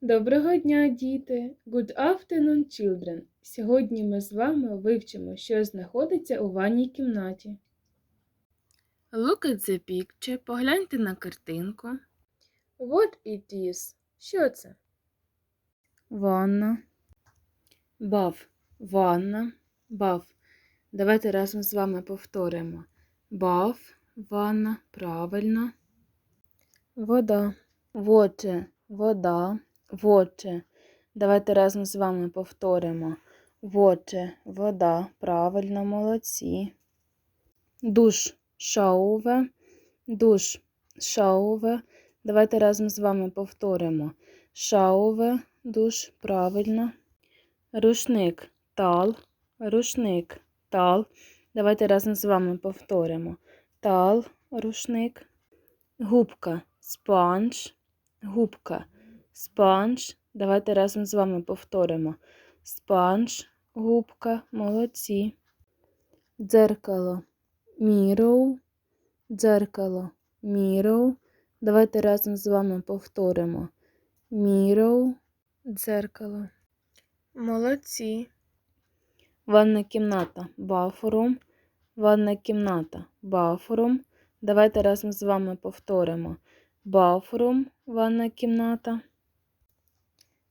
Доброго дня, діти! Good afternoon, children! Сьогодні ми з вами вивчимо, що знаходиться у ванній кімнаті. Look at the picture. Погляньте на картинку. What it is? Що це? Ванна. Bath. Ванна. Bath. Давайте разом з вами повторимо. Bath. Ванна. Правильно. Вода. Water. Вода. Water. Давайте разом з вами повторимо. Water. Вода. Правильно, молодці. Душ. Шауве. Душ. Шауве. Давайте разом з вами повторимо. Шауве. Душ. Правильно. Рушник. Тал. Рушник. Тал. Давайте разом з вами повторимо. Тал. Рушник. Губка. Спанж. Губка. Спанж. Давайте разом з вами повторимо. Спанж, губка, молодці. Дзеркало. Міроу. Дзеркало. Міроу. Давайте разом з вами повторимо. Міроу. Дзеркало. Молодці. Ванна кімната. Бафорум. Ванна кімната. Бафорум. Давайте разом з вами повторимо. Bathroom, ванна кімната.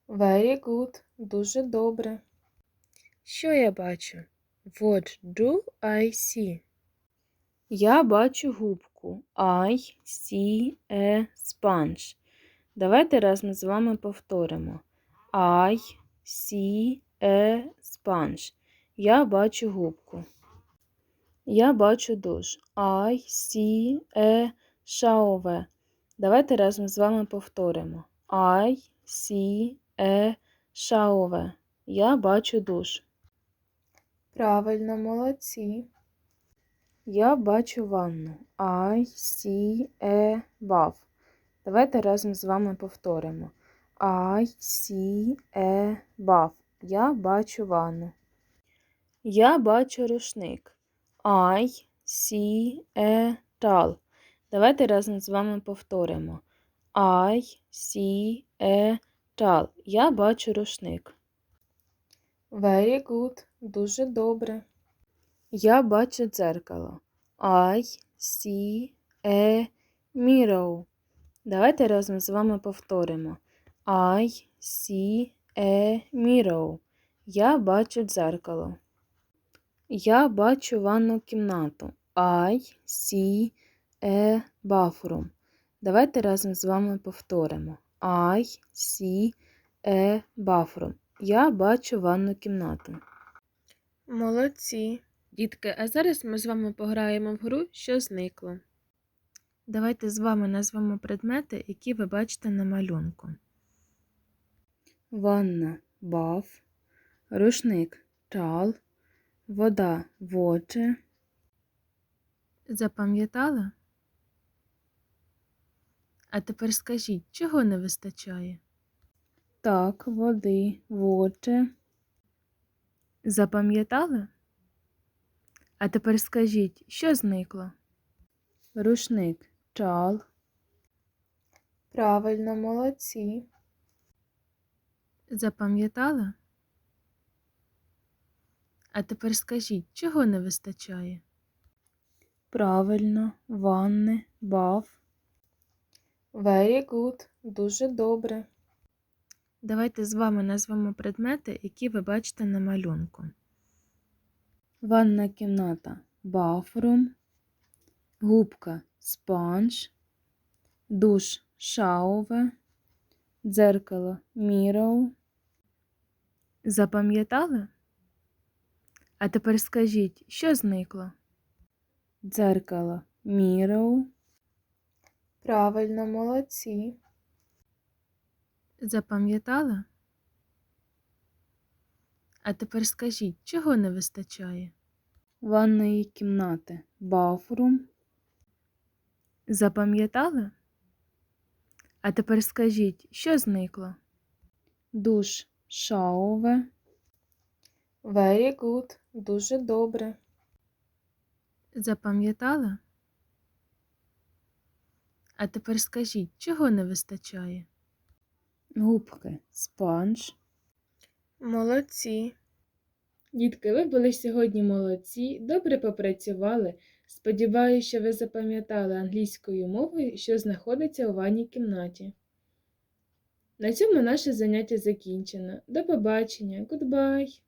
Very good. Дуже добре. Що я бачу? What do I see? Я бачу губку. I see a sponge. Давайте разом з вами повторимо. I see a sponge. Я бачу губку. Я бачу душ. I see a shower. Давайте разом з вами повторимо. I see a shower. Я бачу душ. Правильно, молодці. Я бачу ванну. I see a bath. Давайте разом з вами повторимо. I see a bath. Я бачу ванну. Я бачу рушник. I see a towel. Давайте разом з вами повторимо. I see a towel. Я бачу рушник. Very good. Дуже добре. Я бачу дзеркало. I see a mirror. Давайте разом з вами повторимо. I see a mirror. Я бачу дзеркало. Я бачу ванну кімнату. I see a bathroom. Давайте разом з вами повторимо. I see a bathroom. Я бачу ванну кімнату. Молодці. Дітки, а зараз ми з вами пограємо в гру, що зникло. Давайте з вами назвемо предмети, які ви бачите на малюнку. Ванна баф, рушник тал, вода water. Запам'ятали? А тепер скажіть, чого не вистачає? Так, води, water. Запам'ятали? А тепер скажіть, що зникло? Рушник чал. Правильно, молодці. Запам'ятали? А тепер скажіть, чого не вистачає? Правильно, ванни, баф. Very good. Дуже добре. Давайте з вами назвемо предмети, які ви бачите на малюнку. Ванна кімната bathroom, губка sponge, душ shower, дзеркало mirror. Запам'ятали? А тепер скажіть, що зникло? Дзеркало mirror. Правильно, молодці. Запам'ятали? А тепер скажіть, чого не вистачає? Ванної кімнати bathroom. Запам'ятали? А тепер скажіть, що зникло? Душ шауве. Very good. Дуже добре. Запам'ятали? А тепер скажіть, чого не вистачає? Губки спанж. Молодці. Дітки, ви були сьогодні молодці, добре попрацювали. Сподіваюся, що ви запам'ятали англійською мовою, що знаходиться у ванній кімнаті. На цьому наше заняття закінчено. До побачення. Goodbye!